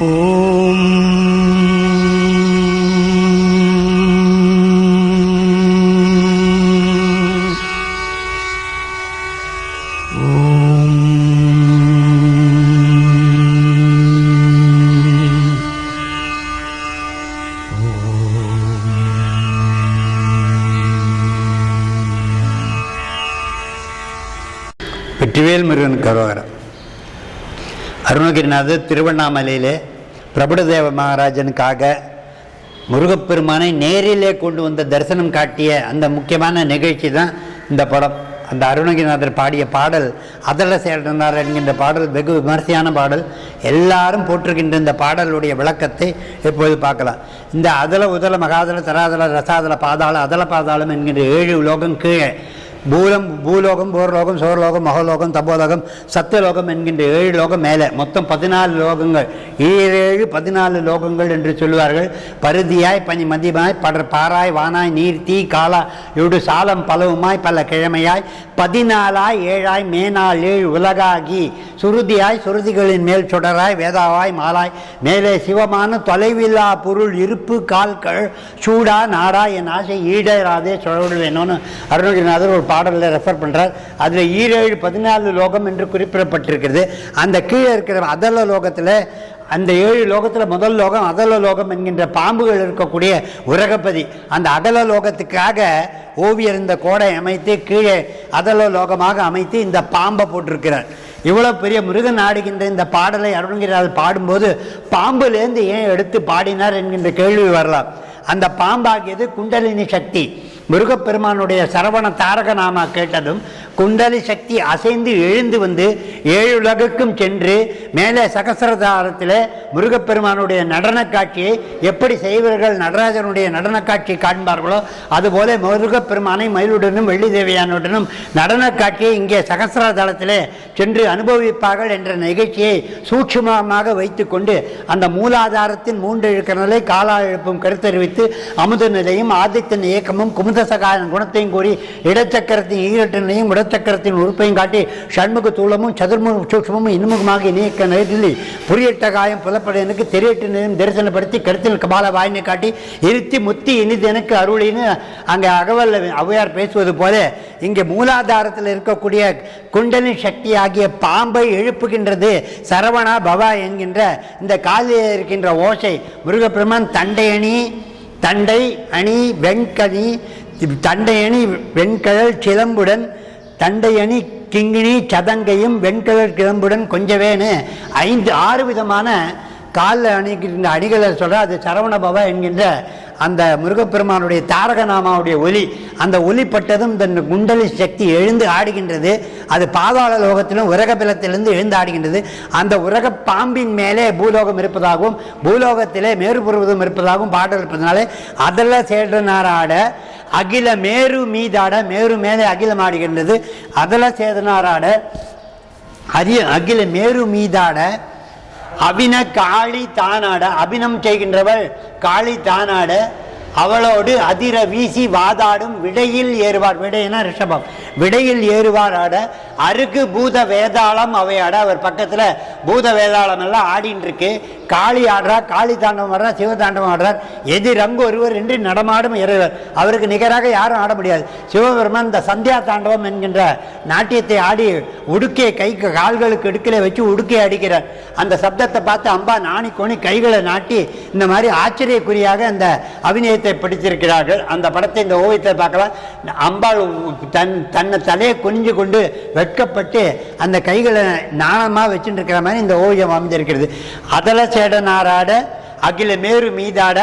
ஓம். வெற்றிவேல் முருகன் கரோகரம். அருணகிரிநாதர் திருவண்ணாமலையிலே பிரபுடதேவ மகாராஜனுக்காக முருகப்பெருமானை நேரிலே கொண்டு வந்த தரிசனம் காட்டிய அந்த முக்கியமான நிகழ்ச்சி தான் இந்த படம். அந்த அருணகிரிநாதர் பாடிய பாடல் அதல சேடனார் என்கின்ற பாடல் வெகு விமர்சையான பாடல் எல்லாரும் போட்டிருக்கின்ற இந்த பாடலுடைய விளக்கத்தை இப்போது பார்க்கலாம். இந்த அதல உதல மகாதல தராதல ரசாதல பாதாள அதல பாதாளம் என்கின்ற ஏழு உலோகம் கீழே பூலம் பூலோகம் பூர்லோகம் சோர்லோகம் மகலோகம் தபோலோகம் சத்தியலோகம் என்கின்ற ஏழு லோகம் மேலே. மொத்தம் பதினாலு லோகங்கள். ஈரேழு பதினாலு லோகங்கள் என்று சொல்லுவார்கள். பருதியாய் பனி மதியமாய் படர் பாராய் வானாய் நீர் தீ காலா இடு சாலம் பலவுமாய் பல கிழமையாய் பதினாலாய் ஏழாய் மேனால் ஏழு உலகாகி சுருதியாய் சுருதிகளின் மேல் சுடராய் வேதாவாய் மாலாய் மேலே சிவமான தொலைவில்லா பொருள் இருப்பு கால்கள் சூடா நாடா என் ஆசை ஈடராதே சுழவிடுவேணும்னு அருணகிரிநாதர் ஒரு பாடலில் ரெஃபர் பண்ணுறார் அதில் ஈரேழு பதினாலு லோகம் என்று குறிப்பிடப்பட்டிருக்கிறது. அந்த கீழே இருக்கிற அதல லோகத்தில் அந்த ஏழு லோகத்தில் முதல் லோகம் அதல லோகம் என்கின்ற பாம்புகள் இருக்கக்கூடிய உரகப்பதி. அந்த அதல லோகத்துக்காக ஓவியர் இந்த கோடை அமைத்து கீழே அதல லோகமாக அமைத்து இந்த பாம்பை போட்டிருக்கிறார். இவ்வளோ பெரிய முருகன் ஆடுகின்ற இந்த பாடலை அருணகிரிநாதர் பாடும்போது பாம்புலேருந்து ஏன் எடுத்து பாடினார் என்கின்ற கேள்வி வரலாம். அந்த பாம்பாகியது குண்டலினி சக்தி. முருகப்பெருமானுடைய சரவண தாரக நாமா கேட்டதும் குண்டலி சக்தி அசைந்து எழுந்து வந்து ஏழு உலகுக்கும் சென்று மேலே சகசிரதாரத்தில் முருகப்பெருமானுடைய நடன காட்சியை எப்படி செய்வர்கள் நடராஜனுடைய நடன காட்சி காண்பார்களோ அதுபோல முருகப்பெருமானை மயிலுடனும் வெள்ளி தேவையானுடனும் நடன காட்சியை இங்கே சகசிரதளத்திலே சென்று அனுபவிப்பார்கள் என்ற நிகழ்ச்சியை சூட்சுமமாக வைத்துக்கொண்டு அந்த மூலாதாரத்தின் மூன்று இழுக்கிற நிலை காலா எழுப்பும் கருத்தறிவித்து அமுத நிலையும் ஆதித்தன் இயக்கமும் குமுத சகாயன் குணத்தையும் கூறி இடச்சக்கரத்தின் ஈரட்டினையும் இடச்சக்கரத்தின் உறுப்பையும் காட்டி சண்முக தூளமும் சதுர்முக சூட்சமும் இன்முகமாக இணைக்க நேரில் புரியட்டகாயம் புலப்படையனுக்கு தெரியட்டினையும் தரிசனப்படுத்தி கருத்தில் கபால வாயினை காட்டி இருத்தி முத்தி இனிது எனக்கு அருளின்னு அங்கே அகவல் அவையார் பேசுவது போல இங்கே மூலாதாரத்தில் இருக்கக்கூடிய குண்டலி சக்தி ஆகிய பாம்பை எழுப்புகின்றது சரவணா பவா என்கின்ற இந்த காலில் இருக்கின்ற ஓசை முருகப்பெருமான் தண்டையணி தண்டை அணி வெண்கனி தண்டையணி வெண்கழல் சிலம்புடன் தண்டையணி கிங்கிணி சதங்கையும் வெண்கழல் கிளம்புடன் கொஞ்சவேன்னு ஐந்து ஆறு விதமான காலில் அணிகின்ற அணிகளை சொல்கிற அது சரவண பவா என்கின்ற அந்த முருகப்பெருமானுடைய தாரகநாமாவுடைய ஒலி. அந்த ஒலிப்பட்டதும் இந்த குண்டலி சக்தி எழுந்து ஆடுகின்றது. அது பாதாள லோகத்திலும் உரகபிலத்திலிருந்து எழுந்து ஆடுகின்றது. அந்த உரக பாம்பின் மேலே பூலோகம் இருப்பதாகவும் பூலோகத்திலே மேறுபுருவதும் இருப்பதாகவும் பாடல் இருப்பதனாலே அதில் சேடனாராட ஆட அகில மேரு மீதாட மேரு மேலே அகிலம் ஆடுகின்றது. அதில் சேதனாராட அரிய அகில மேரு மீதாட அபின காளி தானாட அபினம் செய்கின்றவள் காளி தானாட அவளோடு அதிர வீசி வாதாடும் விடையில் ஏறுவார். விடையினா ரிஷபம். விடையில் ஏறுவார் ஆட அருக்கு பூத வேதாளம் அவையாட அவர் பக்கத்தில் பூத வேதாளம் எல்லாம் ஆடின்னு இருக்கு காளி ஆடுறா காளி தாண்டவம் ஆடுறா சிவதாண்டவம் ஆடுறார். எதிரங்கு ஒருவர் என்று நடமாடும் இறைவர். அவருக்கு நிகராக யாரும் ஆட முடியாது. சிவபெருமான் இந்த சந்தியா தாண்டவம் என்கின்ற நாட்டியத்தை ஆடி உடுக்கை கை கால்களுக்கு இடுக்கில வச்சு உடுக்கையை அடிக்கிறார். அந்த சப்தத்தை பார்த்து அம்பா நாணி கோணி கைகளை நாட்டி இந்த மாதிரி ஆச்சரியக்குறியாக அந்த அபிநயத்தை படித்திருக்கிறார்கள். அந்த படத்தை இந்த ஓவியத்தை பார்க்கலாம். அம்பாள் தன் தன்னை தலையை குனிஞ்சு கொண்டு வெட்கப்பட்டு அந்த கைகளை நாணமாக வச்சுட்டு மாதிரி இந்த ஓவியம் அமைந்திருக்கிறது அதல சேடனாராட அகில மேரு மீதாட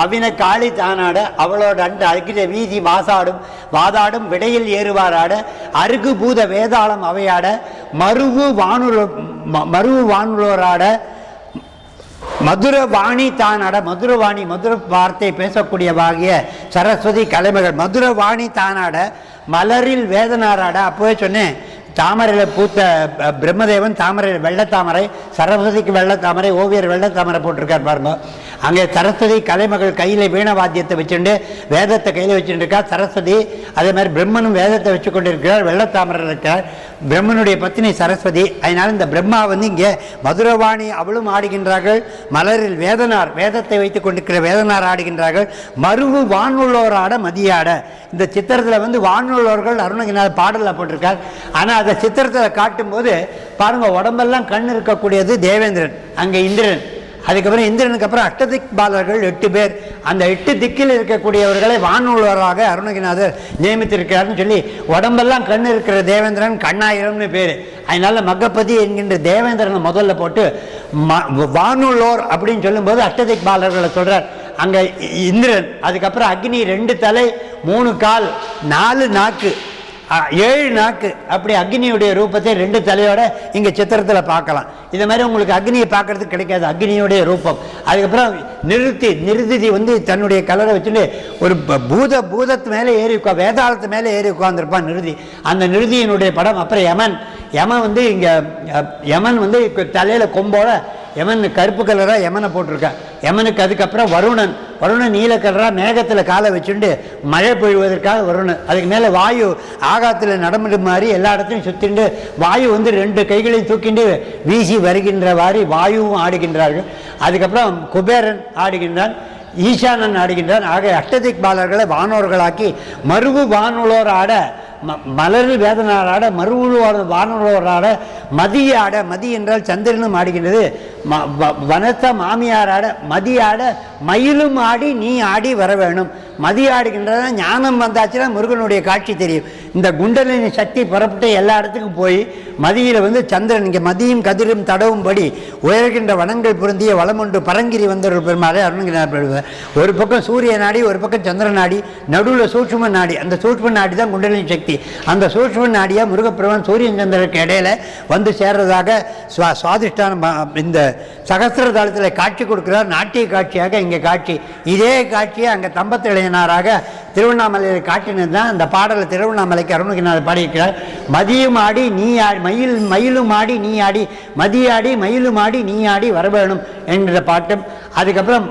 அவின காளி தானாட அவளோட அன்று அகில வீதி வாசாடும் வாதாடும் விடையில் ஏறுவாராட அருகு பூத வேதாளம் அவையாட மருவு வானுல ம- மருவு வானுலோராட மதுர வாணி தானாட மதுரவாணி மதுர வார்த்தை பேசக்கூடியவாகிய சரஸ்வதி கலைமகள் மதுர வாணி தானாட மலரில் வேதனாராட அப்போவே சொன்னேன் தாமரையில் பூத்த பிரம்மதேவன் தாமரையில் வெள்ளத்தாமரை சரஸ்வதிக்கு வெள்ளத்தாமரை ஓவியர் வெள்ளத்தாமரை போட்டிருக்கார் பாருங்க. அங்கே சரஸ்வதி கலைமகள் கையில் வீண வாத்தியத்தை வச்சுட்டு வேதத்தை கையில் வச்சுட்டு இருக்கா சரஸ்வதி அதே மாதிரி பிரம்மனும் வேதத்தை வச்சு கொண்டு இருக்கிறார் வெள்ளத்தாமரர் இருக்கிறார். பிரம்மனுடைய பத்தினி சரஸ்வதி. அதனால் இந்த பிரம்மா வந்து இங்கே மதுரவாணி அவளும் ஆடுகின்றார்கள். மலரில் வேதனார் வேதத்தை வைத்துக் கொண்டிருக்கிற வேதனார் ஆடுகின்றார்கள். மருவு வானுள்ளோராட ஆட மதியாட. இந்த சித்திரத்தில் வந்து வானுள்ளோர்கள் அருணகிரிநாத பாடலில் போட்டிருக்கார். ஆனால் அதை சித்திரத்தில் காட்டும்போது பாருங்கள் உடம்பெல்லாம் கண் இருக்கக்கூடியது தேவேந்திரன் அங்கே இந்திரன். அதுக்கப்புறம் இந்திரனுக்கு அப்புறம் அஷ்டதிக் பாலர்கள் எட்டு பேர். அந்த எட்டு திக்கில் இருக்கக்கூடியவர்களை வானுள்ளவராக அருணகிநாதர் நியமித்திருக்கிறார்னு சொல்லி உடம்பெல்லாம் கண் இருக்கிற தேவேந்திரன் கண்ணாயிரம்னு பேர். அதனால மகப்பதி என்கின்ற தேவேந்திரனை முதல்ல போட்டு ம அப்படின்னு சொல்லும்போது அஷ்டதிக் பாலர்களை சொல்கிறார் அங்கே இந்திரன் அதுக்கப்புறம் அக்னி ரெண்டு தலை மூணு கால் நாலு நாக்கு. ஏழு நாக்கு. அப்படி அக்னியுடைய ரூபத்தை ரெண்டு தலையோட இங்கே சித்திரத்தில் பார்க்கலாம். இது மாதிரி உங்களுக்கு அக்னியை பார்க்கறதுக்கு கிடைக்காது. அக்னியுடைய ரூபம். அதுக்கப்புறம் நிறுத்தி நிறுத்தி வந்து தன்னுடைய கலரை வச்சுட்டு ஒரு ப- பூத பூதத்து மேலே ஏறி உட்கா வேதாளத்து மேலே ஏறி உட்காந்துருப்பான் நிறுதி. அந்த நிறுதியினுடைய படம் அப்புறம் யமன். யமன் வந்து இங்கே யமன் வந்து தலையில் கொம்போட யமன் கருப்பு கலராக யமனை போட்டிருக்கான் யமனுக்கு அதுக்கப்புறம் வருணன். வருணன் நீல கலராக மேகத்தில் காலை வச்சுண்டு மழை பொழிவதற்காக வருணன். அதுக்கு மேலே வாயு ஆகாத்தில் நடமிடும் மாதிரி எல்லா இடத்தையும் சுத்திண்டு வாயு வந்து ரெண்டு கைகளையும் தூக்கிண்டு வீசி வருகின்றவாறு வாயுவும் ஆடுகின்றார்கள். அதுக்கப்புறம் குபேரன் ஆடுகின்றான் ஈசானன் ஆடுகின்றான். ஆக அஷ்டதிக் பாலர்களை வானோர்களாக்கி மருவு வானுளோர் ஆட மலரில் வேதனார் ஆட மறுவுழுவார் வானுள்ளோர் ஆட மதிய ஆட மதி என்றால் சந்திரனும் ஆடுகின்றது. ம வனத்த மாமியாராட மதியாட மயிலும் ஆடி நீ ஆடி வர வேணும். மதி ஞானம் வந்தாச்சுன்னா முருகனுடைய காட்சி தெரியும். இந்த குண்டலினி சக்தி புறப்பட்டு எல்லா இடத்துக்கும் போய் மதியில் வந்து சந்திரன் இங்கே மதியும் கதிரும் தடவும்படி உயர்கின்ற வனங்கள் பொருந்திய வளமொன்று பரங்கிரி வந்தவர்கள் பெருமாளே அருணகிரிநாதர் பெறுவார் ஒரு பக்கம் சூரிய நாடி ஒரு பக்கம் சந்திர நாடி நடுவில் சூட்சும நாடி. அந்த சூட்சும நாடி தான் குண்டலினி சக்தி. அந்த சூட்சும நாடியாக முருகப்பெருமான் சூரியன் சந்திரனுக்கு இடையில வந்து சேர்றதாக சுவா சுவாதிஷ்டான இந்த சகஸ்திர தளத்தில் காட்சி கொடுக்கிறார். நாட்டிய காட்சியாக இங்கே காட்சி. இதே காட்சியை அங்கே தம்பத்திளையனாராக திருவண்ணாமலையில் காட்டினது தான் அந்த பாடலை திருவண்ணாமலைக்கு அருணகிரிநாதர் பாடியிருக்கிறார். மதியும் ஆடி நீ ஆடி மயில் மயிலும் ஆடி நீ ஆடி மதியாடி மயிலும் ஆடி நீ ஆடி வரவேணும் என்கிற பாட்டும். அதுக்கப்புறம்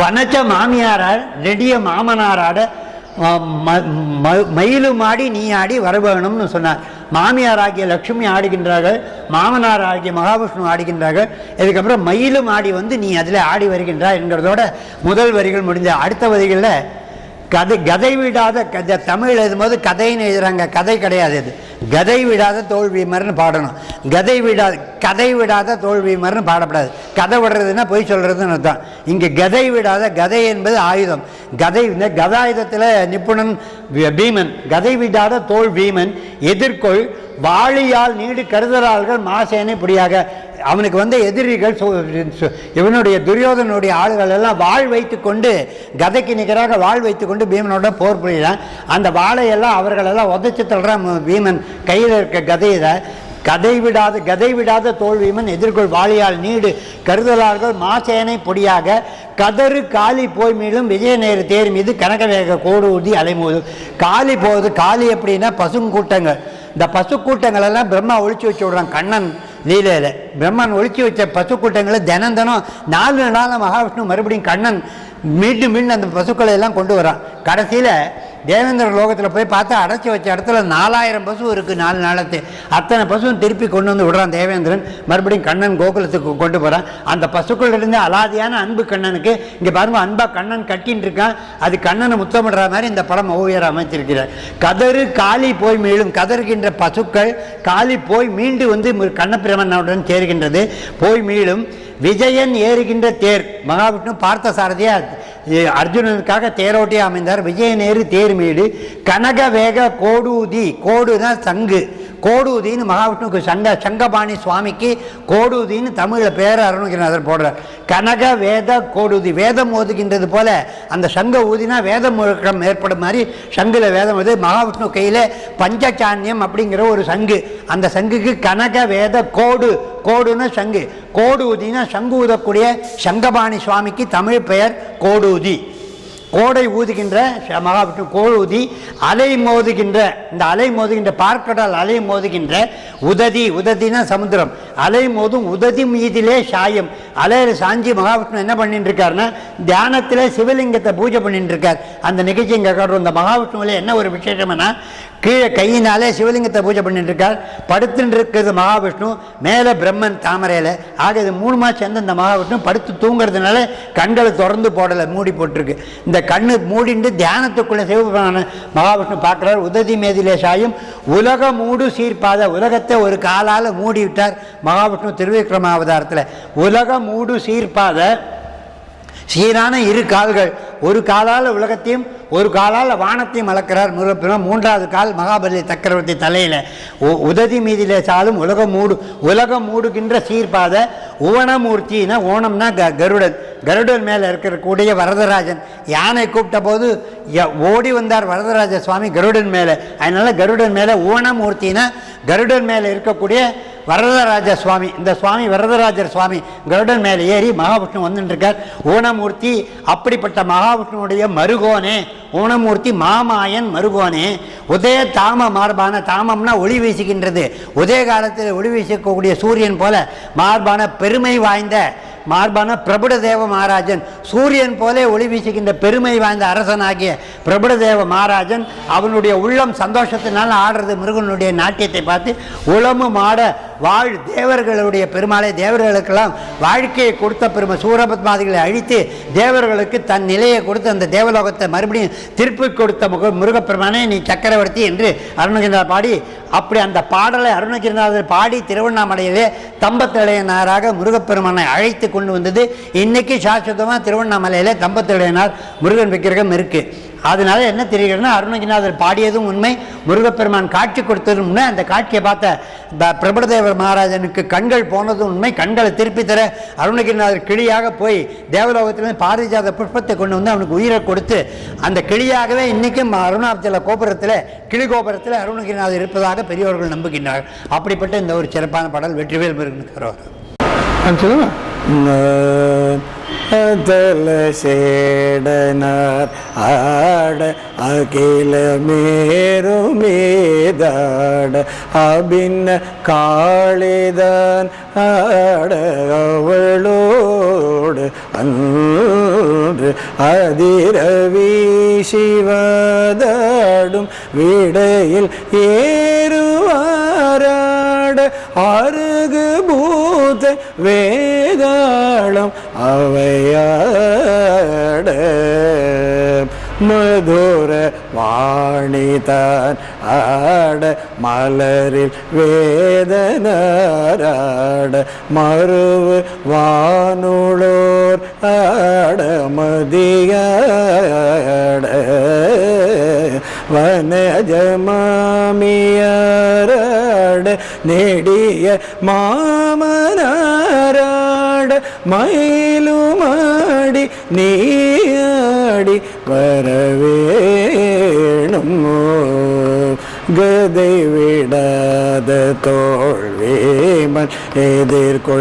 வனச்ச மாமியாரார் நெடிய மாமனாராட மயிலும் ஆடி நீ ஆடி வரவேணும்னு சொன்னார். மாமியார் ஆகிய லக்ஷ்மி ஆடுகின்றார்கள். மாமனார் ஆகிய மகாவிஷ்ணு ஆடுகின்றார்கள். இதுக்கப்புறம் மயிலும் ஆடி வந்து நீ அதில் ஆடி வருகின்றாய் என்கிறதோட முதல் வரிகள் முடிஞ்ச அடுத்த வரிகளில் கதை கதை விடாத கதை தமிழ் எழுதும்போது கதைன்னு எழுதுறாங்க. கதை கிடையாது இது. கதை விடாத தோல்விமர்னு பாடணும். கதை விடாத கதை விடாத தோல்விமர்னு பாடப்படாது. கதை விடுறதுன்னா பொய் சொல்கிறதுன்னு அர்த்தம். இங்கே கதை விடாத கதை என்பது ஆயுதம். கதை இந்த கதாயுதத்தில் நிபுணன் பீமன் கதை விடாத தோல் பீமன் எதிர்கொள் வாளியால் நீடு கருதலாள்கள் மாசேனை இப்படியாக அவனுக்கு வந்த எதிரிகள் சு- சு- இவனுடைய துரியோதனுடைய ஆளுகள் எல்லாம் வாழ் வைத்து கொண்டு கதைக்கு நிகராக வாழ் வைத்து கொண்டு பீமனோட போர் புரியிறான் அந்த வாழையெல்லாம் அவர்களெல்லாம் உதச்சி தள்ளுறான் பீமன் கையில் இருக்க கதையை கதை விடாத கதை விடாத தோல்வியுமன் எதிர்கொள் வாழியால் நீடு. கருதலார்கள் மாசேனை பொடியாக கதறு காலி போய் மீளும் விஜயநேரு தேர் மீது கனகவேக கோடு ஊதி அலைமோதும். காலி போகுது காலி எப்படின்னா பசுங்கூட்டங்கள். இந்த பசுக்கூட்டங்கள் எல்லாம் பிரம்மா ஒழிச்சு வச்சு விடுறான். கண்ணன் லீலையில் பிரம்மன் ஒழிச்சு வச்ச பசுக்கூட்டங்களை தினம் தினம் நாலு நாள் மகாவிஷ்ணு மறுபடியும் கண்ணன் மீண்டும் மீண்டும் அந்த பசுக்களை எல்லாம் கொண்டு வரான். கடைசியில் தேவேந்திர லோகத்தில் போய் பார்த்தா அடைச்சி வச்ச இடத்துல நாலாயிரம் பசு இருக்குது நாலு நாளத்து. அத்தனை பசுவும் திருப்பி கொண்டு வந்து விடுறான் தேவேந்திரன். மறுபடியும் கண்ணன் கோகுலத்துக்கு கொண்டு போகிறான் அந்த பசுக்கள் இருந்து அலாதியான அன்பு கண்ணனுக்கு இங்கே பாருங்க அன்பாக கண்ணன் கட்டின்னு இருக்கான். அது கண்ணனை முத்தமிடுற மாதிரி இந்த படம் ஓவியர் அமைச்சிருக்கிறார். கதறு காலி போய் மீளும். கதறுகின்ற பசுக்கள் காலி போய் மீண்டு வந்து மு- சேர்கின்றது. போய் மீளும். விஜயன் ஏறுகின்ற தேர். மகாவிஷ்ணு பார்த்த சாரதியா அர்ஜுனனுக்காக தேரோட்டியா அமைந்தார். விஜயன் ஏறு தேர் மேடு கனக வேக கோடூதி கோடுதான் சங்கு. கோடூதின்னு மகாவிஷ்ணுக்கு சங்க சங்கபாணி சுவாமிக்கு கோடூதின்னு தமிழில் பேர் அருணகிரிநாதர் போடுறார். கனக வேத கோடூதி வேதம் ஓதுகின்றது போல அந்த சங்க ஊதினா வேதம் முழக்கம் ஏற்படும் மாதிரி சங்கில் வேதம் வந்து மகாவிஷ்ணு கையில் பஞ்சசான்யம் அப்படிங்கிற ஒரு சங்கு. அந்த சங்குக்கு கனக வேத கோடு கோடுன்னு சங்கு. கோடூதினா சங்கு ஊதக்கூடிய சங்கபாணி சுவாமிக்கு தமிழ் பெயர் கோடூதி. கோடை ஊதுகின்ற மகாவிஷ்ணு கோள் ஊதி அலை மோதுகின்ற இந்த அலை மோதுகின்ற பார்க்கடல் அலை மோதுகின்ற உததி உததினா சமுத்திரம். அலையும் மோதும் உததி மீதிலே சாயம். அலையில சாஞ்சி மகாவிஷ்ணு என்ன பண்ணிட்டு இருக்காருன்னா தியானத்தில் சிவலிங்கத்தை பூஜை பண்ணிட்டு இருக்கார் அந்த நிகழ்ச்சி இங்கே காட்டுறோம். இந்த மகாவிஷ்ணுவில் என்ன ஒரு விசேஷம்னா கீழே கையினாலே சிவலிங்கத்தை பூஜை பண்ணிட்டு இருக்கார் படுத்துட்டு இருக்கிறது மகாவிஷ்ணு மேலே பிரம்மன் தாமரையில். ஆக இது மூணு மாதம் சேர்ந்து இந்த மகாவிஷ்ணு படுத்து தூங்குறதுனால கண்களை திறந்து போடலை மூடி போட்டிருக்கு. இந்த கண்ணு மூடிண்டு தியானத்துக்குள்ளே சிவபெருமான மகாவிஷ்ணு பார்க்குறார். உததி மேதிலே சாயும். உலக மூடு சீர்பாத உலகத்தை ஒரு காலால் மூடி விட்டார் மகாவிஷ்ணு திருவிக்ரம அவதாரத்தில் உலக மூடு சீர்பாத சீரான இரு கால்கள். ஒரு காலால் உலகத்தையும் ஒரு காலால் வானத்தையும் அளக்கிறார் முருகப்பெருமான் மூன்றாவது கால் மகாபலி சக்கரவர்த்தி தலையில். உததி மீதிலே சாலும் உலகம் மூடு உலகம் மூடுகின்ற சீர்பாத உவனமூர்த்தினா ஓணம்னா க கருடன். கருடன் மேலே இருக்கக்கூடிய வரதராஜன். யானை கூப்பிட்ட போது ய- ஓடி வந்தார் வரதராஜ சுவாமி கருடன் மேலே. அதனால் கருடன் மேலே ஊனமூர்த்தினா கருடன் மேலே இருக்கக்கூடிய வரதராஜ சுவாமி இந்த சுவாமி வரதராஜர் சுவாமி கருடன் மேலே ஏறி மகாவிஷ்ணு வந்துட்டுருக்கார் ஊனமூர்த்தி அப்படிப்பட்ட மகாவிஷ்ணுவுடைய மருகோனே ஊனமூர்த்தி மாமாயன் மருகோனே உதய தாம மார்பான தாமம்னா ஒளி வீசுகின்றது. உதய காலத்தில் ஒளி வீசக்கூடிய சூரியன் போல மார்பான பெருமை வாய்ந்த மார்பான பிரபுடதேவ மகாராஜன் சூரியன் போலே ஒளி வீசுகின்ற பெருமை வாய்ந்த அரசனாகிய பிரபுடதேவ மகாராஜன் அவனுடைய உள்ளம் சந்தோஷத்தினால் ஆடுறது முருகனுடைய நாட்டியத்தை பார்த்து உளமும் ஆட வாழ் தேவர்களுடைய பெருமாளை தேவர்களுக்கெல்லாம் வாழ்க்கையை கொடுத்த பெருமை சூரபத்மாதிகளை அழித்து தேவர்களுக்கு தன் நிலையை கொடுத்து அந்த தேவலோகத்தை மறுபடியும் திருப்பி கொடுத்த முக முருகப்பெருமானே நீ சக்கரவர்த்தி என்று அருணகிரிநாதர் பாடி அப்படி அந்த பாடலை அருணகிரிநாதர் பாடி திருவண்ணாமலையிலே தம்பத்திளையனாராக முருகப்பெருமானை அழைத்து கொண்டு வந்தது. இன்றைக்கி சாஸ்வதமாக திருவண்ணாமலையிலே தம்பத்திளையனார் முருகன் விக்கிரகம் இருக்குது அதனால என்ன தெரிகிறதுனா அருணகிரிநாதர் பாடியதும் உண்மை முருகப்பெருமான் காட்சி கொடுத்ததும் உண்மை. அந்த காட்சியை பார்த்த ப- மகாராஜனுக்கு கண்கள் போனதும் உண்மை கண்களை திருப்பி தர அருணகிரிநாதர் கிளியாக போய் தேவலோகத்திலிருந்து பாரிஜாத புஷ்பத்தை கொண்டு வந்து அவனுக்கு உயிரை கொடுத்து அந்த கிளியாகவே இன்னைக்கும் அருணாச்சல கோபுரத்தில் கிளி கோபுரத்தில் அருணகிரிநாதர் இருப்பதாக பெரியவர்கள் நம்புகின்றார்கள். அப்படிப்பட்ட இந்த ஒரு சிறப்பான பாடல் வெற்றிவேல் முருகனுக்கு வருவார் ஆ, சொல்லுங்க அதல சேடனார் ஆட அகில மேரும் மீதாட அபின்ன காளிதான் ஆட அவளோடு அன்று அதிரவி அருகு பூத வேதாளம் அவையாட. மதுர வாணிதான் ஆட மலரில் வேதனாராட மறுவு வானுளோர் ஆட மதியாட. வனஜமாமியாராட நெடிய மாமனாராட மயிலுமாடி நீயாடி வரவேணும் கதை விடாத தோல்வேமன் எதிர்கொள்வாளியால்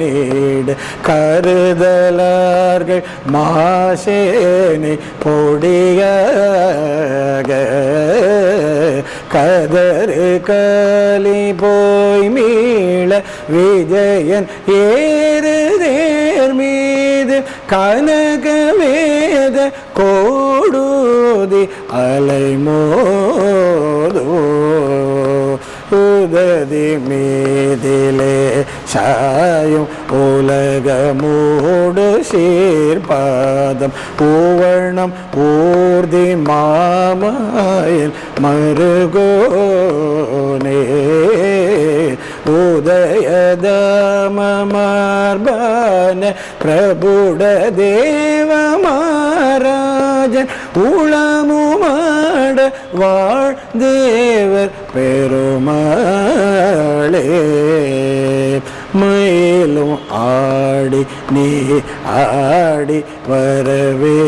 நீடு. கருதலார்கள் மாசேனை பொடியாக கதறு கலி போய் மீள விஜயன் ஏறு நேர் மீது கனக வேத கோடூதி அலைமோதோ உததி மீதிலே சாயும் உலகமூடு சீர்பாதம். பூவர்ணம் ஊர்தி மாமாயில் மருகோனே. உதயதமமார்பான பிரபுட தேவமாராஜன் உளமுமாட வாழ் தேவர் பெருமாளே. மயிலும் ஆடி நீ ஆடி வரவே